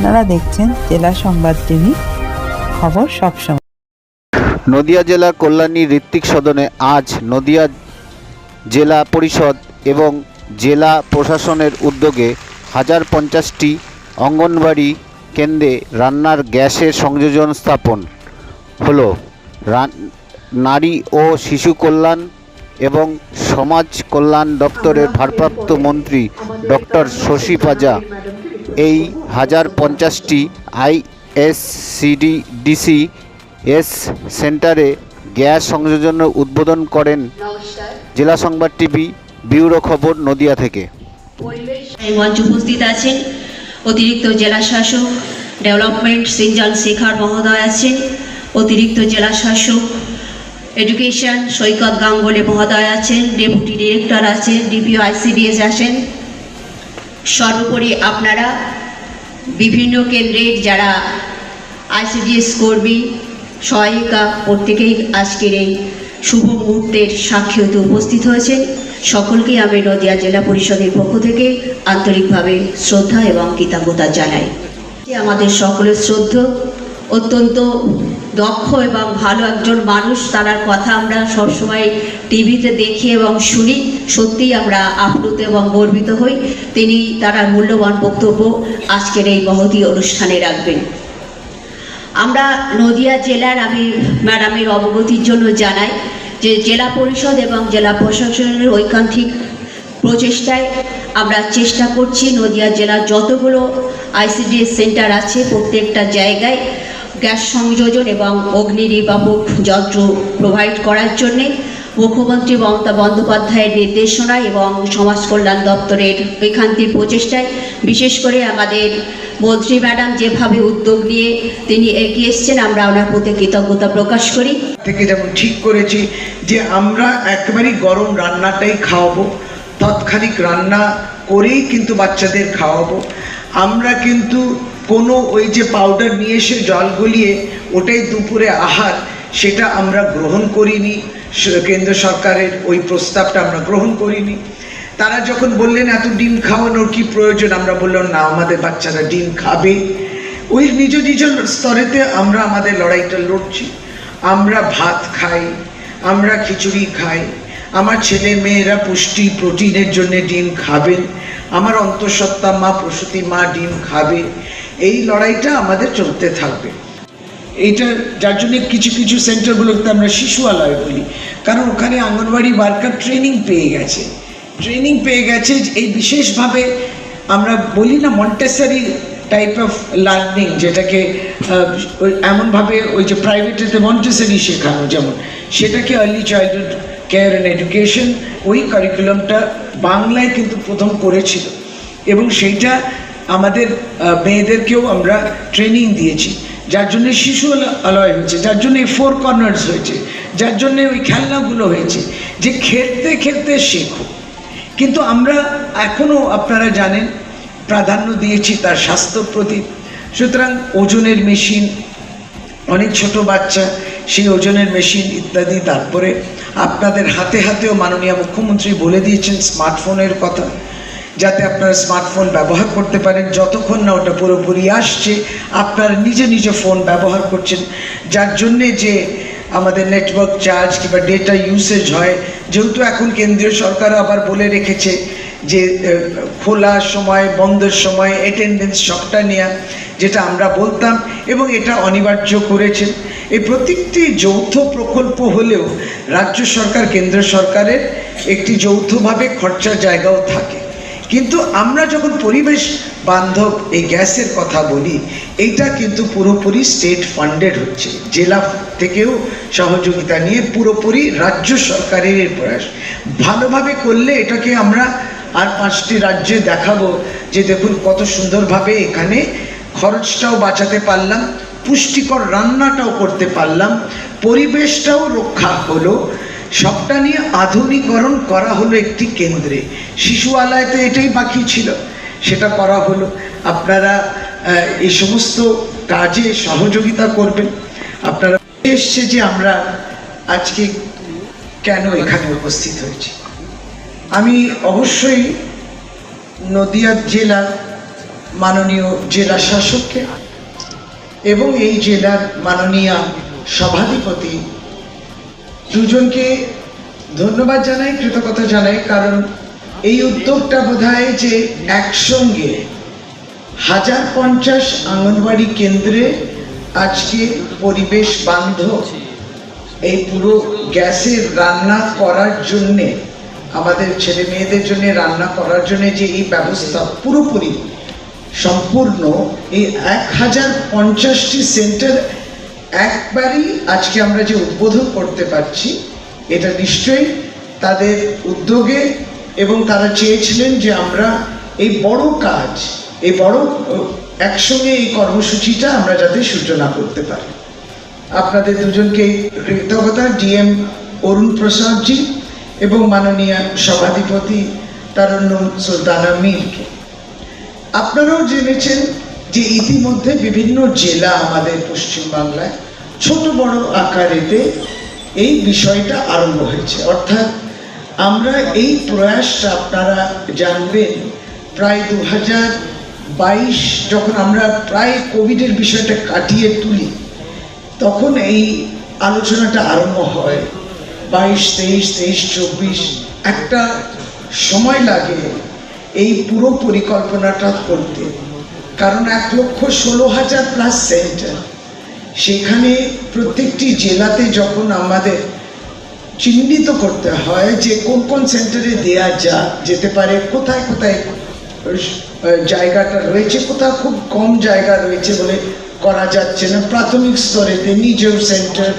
আপনারা দেখছেন জেলা সংবাদ টিভি, খবর সবসময় নদিয়া জেলার কল্যাণী ঋত্বিক সদনে আজ নদিয়া জেলা পরিষদ এবং জেলা প্রশাসনের উদ্যোগে হাজার পঞ্চাশটি অঙ্গনবাড়ি কেন্দ্রে রান্নার গ্যাসের সংযোজন স্থাপন হলো। নারী ও শিশু কল্যাণ এবং সমাজ কল্যাণ দপ্তরের ভারপ্রাপ্ত মন্ত্রী ডক্টর শশী পাজা এই হাজার পঞ্চাশটি আইএসসিডিডিসি এস সেন্টারে গ্যাস সংযোজনের উদ্বোধন করেন জেলা সংবাদ টিভি ব্যুরো খবর নদিয়া থেকে। মঞ্চে উপস্থিত আছেন অতিরিক্ত জেলা শাসক ডেভেলপমেন্ট সিনজাল শেখার মহোদয় আছেন অতিরিক্ত জেলা শাসক এডুকেশন সৈকত গাঙ্গুলি মহোদয় আছেন ডেপুটি ডিরেক্টর আছেন ডিপিও আইসিডিএস আছেন। সর্বোপরি আপনারা বিভিন্ন কেন্দ্রের যারা আইসিডিএস কর্মী, সহায়িকা প্রত্যেকেই আজকের এই শুভ মুহূর্তের সাক্ষী হতে উপস্থিত হয়েছেন। সকলকেই আমি নদিয়া জেলা পরিষদের পক্ষ থেকে আন্তরিকভাবে শ্রদ্ধা এবং কৃতজ্ঞতা জানাই। আমাদের সকলের শ্রদ্ধ। অত্যন্ত দক্ষ এবং ভালো একজন মানুষ, তার কথা আমরা সবসময় টিভিতে দেখি এবং শুনি, সত্যিই আমরা আপ্লুত এবং গর্বিত হই। তিনি তারা মূল্যবান বক্তব্য আজকের এই মহতী অনুষ্ঠানে রাখবেন। আমরা নদিয়া জেলার আমি ম্যাডামের অবগতির জন্য জানাই যে জেলা পরিষদ এবং জেলা প্রশাসনের ঐকান্তিক প্রচেষ্টায় আমরা চেষ্টা করছি নদিয়া জেলার যতগুলো আইসিডিএস সেন্টার আছে প্রত্যেকটা জায়গায় গ্যাস সংযোজন এবং অগ্নি নির্বাপক যন্ত্র প্রোভাইড করার জন্যে। মুখ্যমন্ত্রী মমতা বন্দ্যোপাধ্যায়ের নির্দেশনায় এবং সমাজ কল্যাণ দপ্তরের ঐকান্তিক প্রচেষ্টায়, বিশেষ করে আমাদের মন্ত্রী ম্যাডাম যেভাবে উদ্যোগ নিয়ে তিনি এগিয়ে এসছেন, আমরা ওনার প্রতি কৃতজ্ঞতা প্রকাশ করি। থেকে যেমন ঠিক করেছি যে আমরা একেবারেই গরম রান্নাটাই খাওয়াবো, তৎক্ষণিক রান্না করেই কিন্তু বাচ্চাদের খাওয়াবো। আমরা কিন্তু কোনো ওই যে পাউডার নিয়ে এসে জল গলিয়ে ওটাই দুপুরে আহার, সেটা আমরা গ্রহণ করিনি। কেন্দ্র সরকারের ওই প্রস্তাবটা আমরা গ্রহণ করিনি। তারা যখন বললেন, এত ডিম খাওয়ানোর কি প্রয়োজন? আমরা বললাম, না, আমাদের বাচ্চারা ডিম খাবে। ওই নিজ নিজ স্তরেতে আমরা আমাদের লড়াইটা লড়ছি। আমরা ভাত খাই, আমরা খিচুড়ি খাই। আমার ছেলে মেয়েরা পুষ্টি, প্রোটিনের জন্য ডিম খাবেন আমার অন্তঃসত্ত্বা মা প্রসূতি মা ডিম খাবে। এই লড়াইটা আমাদের চলতে থাকবে। এইটা, যার জন্য কিছু কিছু সেন্টারগুলোতে আমরা শিশুয়ালয় বলি। কারণ ওখানে আঙ্গনবাড়ি ওয়ার্কার ট্রেনিং পেয়ে গেছে। ট্রেনিং পেয়ে গেছে, এই বিশেষভাবে আমরা বলি না মন্টেসারি টাইপ অফ লার্নিং যেটাকে এমনভাবে ওই যে প্রাইভেটেতে মন্টেসারি শেখানো যেমন। সেটাকে early childhood care and education ওই কারিকুলামটা বাংলায় কিন্তু প্রথম করেছিল। এবং সেইটা আমাদের মেয়েদেরকেও আমরা ট্রেনিং দিয়েছি। যার জন্যে শিশু আলয় হয়েছে, যার জন্য ফোর কর্নার্স হয়েছে, যার জন্যে ওই খেলনাগুলো হয়েছে, যে খেলতে খেলতে শেখো। কিন্তু আমরা এখনও আপনারা জানেন, প্রাধান্য দিয়েছি তার স্বাস্থ্য প্রতি। সুতরাং ওজনের মেশিন অনেক ছোট বাচ্চা, সেই ওজনের মেশিন ইত্যাদি, তারপরে আপনাদের হাতে হাতেও মাননীয় মুখ্যমন্ত্রী বলে দিয়েছেন স্মার্টফোনের কথা। যাতে আপনারা স্মার্টফোন ব্যবহার করতে পারেন। যতক্ষণ না ওটা পুরোপুরি আসছে, আপনারা নিজে নিজে ফোন ব্যবহার করছেন। যার জন্যে যে আমাদের নেটওয়ার্ক চার্জ কিংবা ডেটা ইউসেজ হয়, যেহেতু এখন কেন্দ্রীয় সরকার আবার বলে রেখেছে যে খোলার সময় বন্ধের সময় অ্যাটেন্ডেন্স সবটা নেওয়া যেটা আমরা বলতাম, এবং এটা অনিবার্য করেছেন। এই প্রত্যেকটি যৌথ প্রকল্প হলেও রাজ্য সরকার, কেন্দ্র সরকারের একটি যৌথভাবে খরচার জায়গাও থাকে। কিন্তু আমরা যখন পরিবেশ বান্ধব এই গ্যাসের কথা বলি, এইটা কিন্তু পুরোপুরি স্টেট ফান্ডেড হচ্ছে। জেলা থেকেও সহযোগিতা নিয়ে পুরোপুরি রাজ্য সরকারের প্রয়াস। ভালোভাবে করলে এটাকে আমরা আর পাঁচটি রাজ্যে দেখাবো যে দেখুন কত সুন্দরভাবে এখানে খরচটাও বাঁচাতে পারলাম, পুষ্টিকর রান্নাটাও করতে পারলাম, পরিবেশটাও রক্ষা হলো। সবটা নিয়ে আধুনিকরণ করা হলো একটি কেন্দ্রে। শিশু আলয়তে এটাই বাকি ছিল। সেটা করা হলো। আপনারা এই সমস্ত কাজে সহযোগিতা করবেন। আপনারা এসছে যে আমরা আজকে কেন এখানে উপস্থিত হয়েছি। আমি অবশ্যই নদিয়া জেলার মাননীয় জেলা শাসককে এবং এই জেলার মাননীয় সভাধিপতি দুজনকে ধন্যবাদ জানাই, কৃতজ্ঞতা জানাই, কারণ এই উদ্যোগটা বোধহয় যে একসঙ্গে হাজার পঞ্চাশ আঙ্গনবাড়ি কেন্দ্রে আজকে পরিবেশ বান্ধব, এই পুরো গ্যাসের রান্না করার জন্যে, আমাদের ছেলে মেয়েদের জন্য রান্না করার জন্য যে এই ব্যবস্থা পুরোপুরি সম্পূর্ণ, এই এক হাজার পঞ্চাশটি সেন্টার একবারই আজকে আমরা যে উদ্বোধন করতে পারছি, এটা নিশ্চয়ই তাদের উদ্যোগে এবং তারা চেয়েছিলেন যে আমরা এই বড় কাজ, এই বড়, একসঙ্গে এই কর্মসূচিটা আমরা যাতে সূচনা করতে পারি। আপনাদের দুজনকে কৃতজ্ঞতা, ডিএম অরুণ প্রসাদজি এবং মাননীয় সভাধিপতি তারুণ্যম সুলতানা মীরকে। আপনারাও জেনেছেন যে ইতিমধ্যে বিভিন্ন জেলা আমাদের পশ্চিমবাংলায় ছোট বড় আকারেতে এই বিষয়টা আরম্ভ হয়েছে। অর্থাৎ আমরা এই প্রয়াসটা আপনারা জানবেন, প্রায় দু হাজার বাইশ যখন আমরা প্রায় কোভিডের বিষয়টা কাটিয়ে তুলি, তখন এই আলোচনাটা আরম্ভ হয়। বাইশ, তেইশ তেইশ, চব্বিশ, একটা সময় লাগে এই পুরো পরিকল্পনাটা করতে। কারণ এক লক্ষ ষোলো হাজার প্লাস সেন্টার সেখানে প্রত্যেকটি জেলাতে যখন আমাদের চিহ্নিত করতে হয় যে কোন কোন সেন্টারে দেয়া যা যেতে পারে, কোথায় কোথায় জায়গাটা রয়েছে, কোথাও খুব কম জায়গা রয়েছে বলে করা যাচ্ছে না। প্রাথমিক স্তরেতে নিজের centre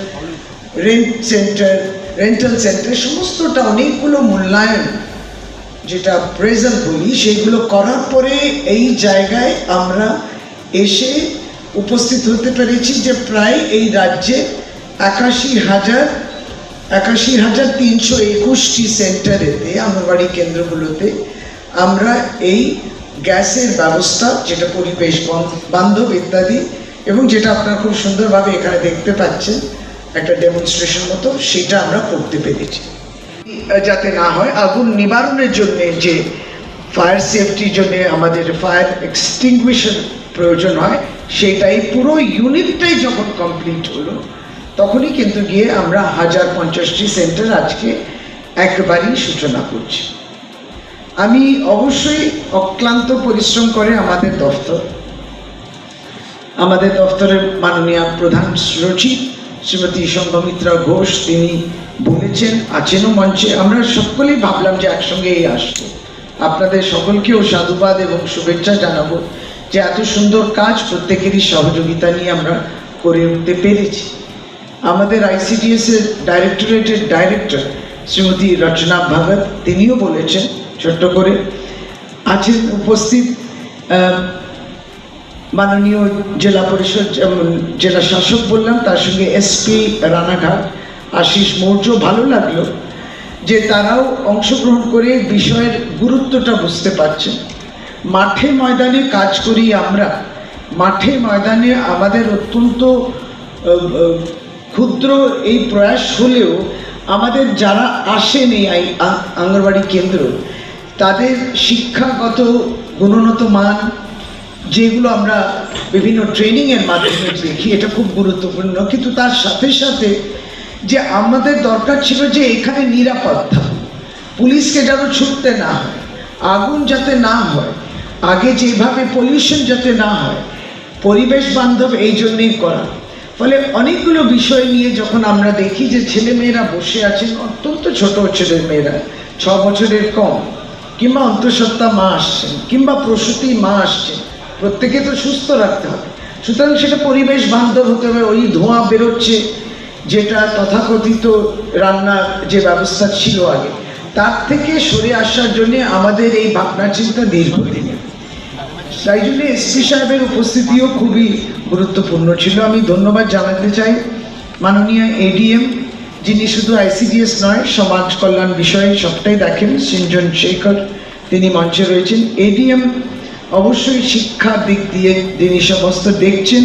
rent centre rental centre সমস্তটা অনেকগুলো মূল্যায়ন যেটা প্রেজেন্ট বলি, সেগুলো করার পরে এই জায়গায় আমরা এসে উপস্থিত হতে পেরেছি যে প্রায় এই রাজ্যে একাশি হাজার একাশি হাজার তিনশো একুশটি সেন্টারেতে আঙ্গনবাড়ি কেন্দ্রগুলোতে আমরা এই গ্যাসের ব্যবস্থা, যেটা পরিবেশ বন- বান্ধব ইত্যাদি, এবং যেটা আপনারা খুব সুন্দরভাবে এখানে দেখতে পাচ্ছেন, একটা ডেমনস্ট্রেশন মতো, সেটা আমরা করতে পেরেছি। যাতে না হয় আগুন নিবারণের জন্যে যে ফায়ার সেফটির জন্য আমাদের ফায়ার এক্সটিংগুইশার প্রয়োজন হয়, সেটাই পুরো ইউনিটটাই যখন কমপ্লিট হলো, তখনই কিন্তু গিয়ে আমরা হাজার পঞ্চাশটি সেন্টার আজকে একবারই সূচনা করছি। আমি অবশ্যই অক্লান্ত পরিশ্রম করে আমাদের দফতর, আমাদের দফতরের মাননীয় প্রধান সচিব শ্রীমতী সংঘমিত্রা ঘোষ তিনি বলেছেন আছেনও মঞ্চে। আমরা সকলেই ভাবলাম যে একসঙ্গে এই আসব। আপনাদের সকলকেও সাধুবাদ এবং শুভেচ্ছা জানাব যে এত সুন্দর কাজ প্রত্যেকেরই সহযোগিতা নিয়ে আমরা করে উঠতে পেরেছি। আমাদের আইসিডিএস এর ডাইরেক্টরেটের ডাইরেক্টর শ্রীমতী রচনা ভগত, তিনিও বলেছেন, ছোট্ট করে, আছেন, উপস্থিত মাননীয় জেলা পরিষদ জেলা শাসক বললাম, তার সঙ্গে এসপি রানাঘাট, আশিস মৌর্য ভালো লাগল যে তারাও অংশগ্রহণ করে বিষয়ের গুরুত্বটা বুঝতে পারছে। মাঠে ময়দানে কাজ করি আমরা। মাঠে ময়দানে আমাদের অত্যন্ত ক্ষুদ্র এই প্রয়াস হলেও আমাদের যারা আসেন এই আঙ্গনবাড়ি কেন্দ্র, তাদের শিক্ষাগত গুণগত মান যেগুলো আমরা বিভিন্ন ট্রেনিংয়ের মাধ্যমে দেখি, এটা খুব গুরুত্বপূর্ণ। কিন্তু তার সাথে সাথে যে আমাদের দরকার ছিল যে এখানে নিরাপত্তা। পুলিশকে যেন ছুটতে না হয়, আগুন যাতে না হয়, আগে যেভাবে পলিউশন যাতে না হয়, পরিবেশ বান্ধব এই জন্যেই করা। ফলে অনেকগুলো বিষয় নিয়ে যখন আমরা দেখি যে ছেলে মেয়েরা বসে আছেন, অত্যন্ত ছোট ছেলের মেয়েরা ছ বছরের কম, কিংবা অন্তঃসত্ত্বা মা আসছেন, কিংবা প্রসূতি মা আসছেন প্রত্যেকে তো সুস্থ রাখতে হবে। সুতরাং সেটা পরিবেশ বান্ধব হতে হবে, ওই ধোঁয়া বেরোচ্ছে যেটা তথাকথিত রান্নার যে ব্যবস্থা ছিল আগে। তার থেকে সরে আসার জন্য আমাদের এই ভাবনা চিন্তা দীর্ঘদিনের তাই জন্য এসপি সাহেবের উপস্থিতিও খুবই গুরুত্বপূর্ণ ছিল। আমি ধন্যবাদ জানাতে চাই মাননীয় এডিএম যিনি শুধু আইসিডিএস নয়, সমাজ কল্যাণ বিষয়ে সবটাই দেখেন। সিঞ্জন শেখর, তিনি মঞ্চে রয়েছেন। এডিএম অবশ্যই শিক্ষার দিক দিয়ে তিনি সমস্ত দেখছেন,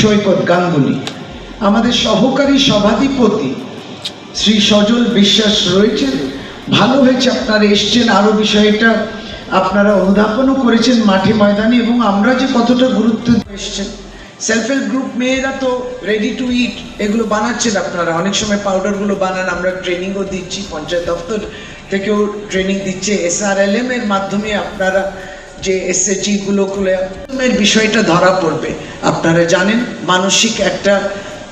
সৈকত গাঙ্গুলি। আমাদের সহকারী সভাধিপতি শ্রী সজল বিশ্বাস রয়েছেন। ভালো হয়েছে আপনারা এসছেন আরও বিষয়টা আপনারা অনুধাবনও করেছেন মাঠে ময়দানে এবং আমরা যে কতটা গুরুত্ব এসছেন। সেলফ হেল্প গ্রুপ মেয়েরা তো রেডি টু ইট এগুলো বানাচ্ছেন আপনারা। অনেক সময় পাউডারগুলো বানান, আমরা ট্রেনিংও দিচ্ছি, পঞ্চায়েত দপ্তর থেকেও ট্রেনিং দিচ্ছে। এসআরএলএম এর মাধ্যমে আপনারা যে এসএচজি গুলো খুলে বিষয়টা ধরা পড়বে। আপনারা জানেন, মানসিক একটা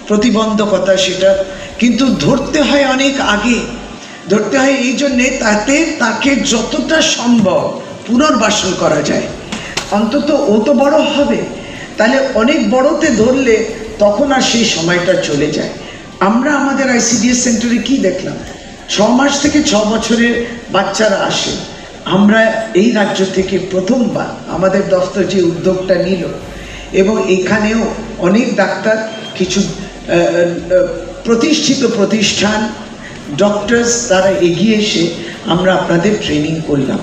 প্রতিবন্ধকতা সেটা। কিন্তু ধরতে হয় অনেক আগে। ধরতে হয় এই জন্যে তাতে তাকে যতটা সম্ভব পুনর্বাসন করা যায়। অন্তত ও তো বড় হবে। তাহলে অনেক বড়তে ধরলে তখন আর সেই সময়টা চলে যায়। আমরা আমাদের আইসিডিএস সেন্টারে কি দেখলাম? ছ মাস থেকে ছ বছরের বাচ্চারা আসে। আমরা এই রাজ্য থেকে প্রথমবার আমাদের দফতর যে উদ্যোগটা নিল, এবং এখানেও অনেক ডাক্তার, কিছু প্রতিষ্ঠিত প্রতিষ্ঠান ডক্টরস তারা এগিয়ে এসে আমরা আপনাদের ট্রেনিং করলাম।